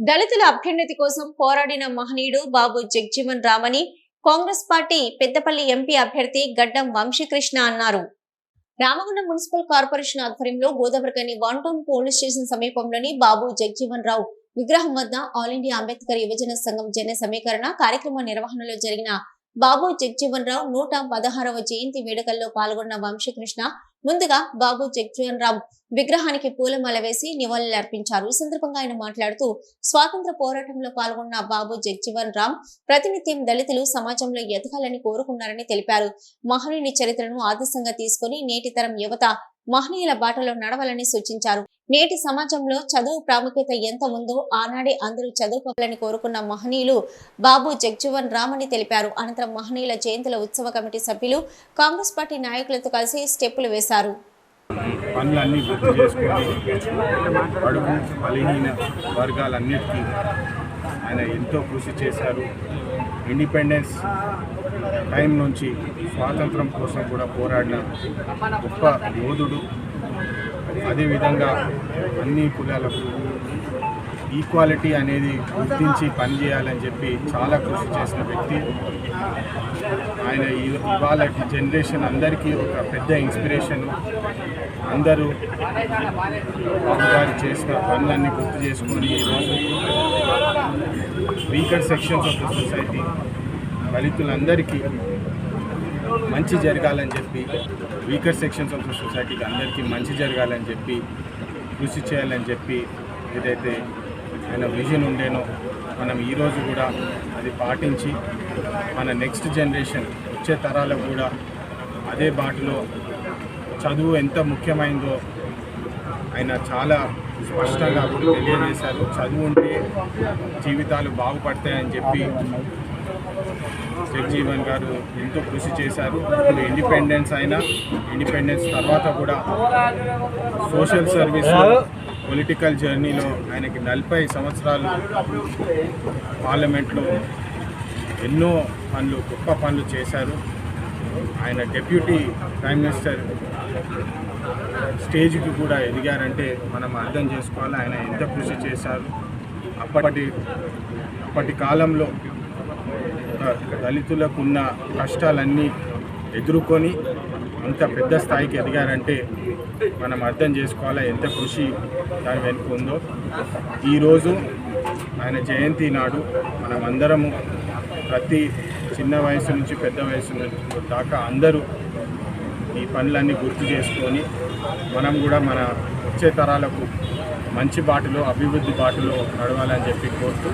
దళితుల అభ్యున్నతి కోసం పోరాడిన మహనీయుడు బాబు జగ్జీవన్ రామని కాంగ్రెస్ పార్టీ పెద్దపల్లి ఎంపీ అభ్యర్థి గడ్డం వంశీకృష్ణ అన్నారు. రామగుండం మున్సిపల్ కార్పొరేషన్ ఆధ్వర్యంలో Godavarikhani one town police station సమీపంలోని బాబు జగ్జీవన్ రావు విగ్రహం వద్ద ఆల్ ఇండియా అంబేద్కర్ యువజన సంఘం జన సమీకరణ కార్యక్రమ నిర్వహణలో జరిగిన బాబు జగ్జీవన్ రావు నూట పదహారవ జయంతి వేడుకల్లో పాల్గొన్న వంశీకృష్ణ ముందుగా బాబు జగ్జీవన్ రావు విగ్రహానికి పూలమాల వేసి నివాళులర్పించారు ఈ సందర్భంగా ఆయన మాట్లాడుతూ స్వాతంత్ర పోరాటంలో పాల్గొన్న బాబు జగ్జీవన్ రామ్. ప్రతినిత్యం దళితులు సమాజంలో ఎదగాలని కోరుకున్నారని తెలిపారు. మహనీయుని చరిత్రను ఆదర్శంగా తీసుకుని నేటి తరం యువత మహనీయుల బాటలో నడవాలని సూచించారు. నేటి సమాజంలో చదువు ప్రాముఖ్యత ఎంత ఉందో ఆనాడే అందరూ చదువుకోవాలని కోరుకున్న మహనీయులు బాబు జగ్జీవన్ రామ్ అని తెలిపారు. అనంతరం మహనీయుల జయంతుల ఉత్సవ కమిటీ సభ్యులు కాంగ్రెస్ పార్టీ నాయకులతో కలిసి స్టెప్పులు వేశారు. పనులన్నీ గుర్తు చేసుకొని బలహీన వర్గాలన్నిటికీ ఆయన ఎంతో కృషి చేశారు. ఇండిపెండెన్స్ టైం నుంచి స్వాతంత్రం కోసం కూడా పోరాడిన గొప్ప యోధుడు. అదేవిధంగా అన్ని కులాలకు ఈక్వాలిటీ అనేది గుర్తించి పనిచేయాలని చెప్పి చాలా కృషి చేసిన వ్యక్తి. ఆయన ఇవాళ జనరేషన్ అందరికీ ఒక పెద్ద ఇన్స్పిరేషన్ అందరూ బాబు చేసిన పనులన్నీ గుర్తు చేసుకొని ఈరోజు weaker sections of the society దళితులందరికీ మంచి జరగాలని చెప్పి వీకర్ సెక్షన్స్ ఆఫ్ ద సొసైటీకి అందరికీ మంచి జరగాలని చెప్పి కృషి చేయాలని చెప్పి ఏదైతే ఆయన విజన్ ఉండేనో మనం ఈరోజు కూడా అది పాటించి మన నెక్స్ట్ జనరేషన్ వచ్చే తరాలకు కూడా అదే బాటలో చదువు ఎంత ముఖ్యమైందో ఆయన చాలా స్పష్టంగా తెలియజేశారు. చదువు ఉంటే జీవితాలు బాగుపడతాయని చెప్పి జగ్జీవన్ గారు ఎంతో కృషి చేశారు. ఇప్పుడు ఇండిపెండెన్స్ అయినా ఇండిపెండెన్స్ తర్వాత కూడా సోషల్ సర్వీస్ పొలిటికల్ జర్నీలో ఆయనకి నలభై సంవత్సరాలు పార్లమెంట్లో ఎన్నో పనులు గొప్ప పనులు చేశారు. ఆయన డెప్యూటీ ప్రైమ్ మినిస్టర్ స్టేజ్కి కూడా ఎదిగారంటే మనం అర్థం చేసుకోవాలి. ఆయన ఎంత కృషి చేశారు. అప్పటి అప్పటి కాలంలో దళితులకు ఉన్న కష్టాలన్నీ ఎదుర్కొని అంత పెద్ద స్థాయికి ఎదిగారంటే మనం అర్థం చేసుకోవాలి. ఎంత కృషి దాని వెనుక ఉందో. ఈరోజు ఆయన జయంతి నాడు మనమందరము ప్రతి చిన్న వయసు నుంచి పెద్ద వయసు నుంచి దాకా అందరూ ఈ పనులన్నీ గుర్తు చేసుకొని మనం కూడా మన వచ్చే తరాలకు మంచి బాటలో అభివృద్ధి బాటలో నడవాలని చెప్పి కోరుతూ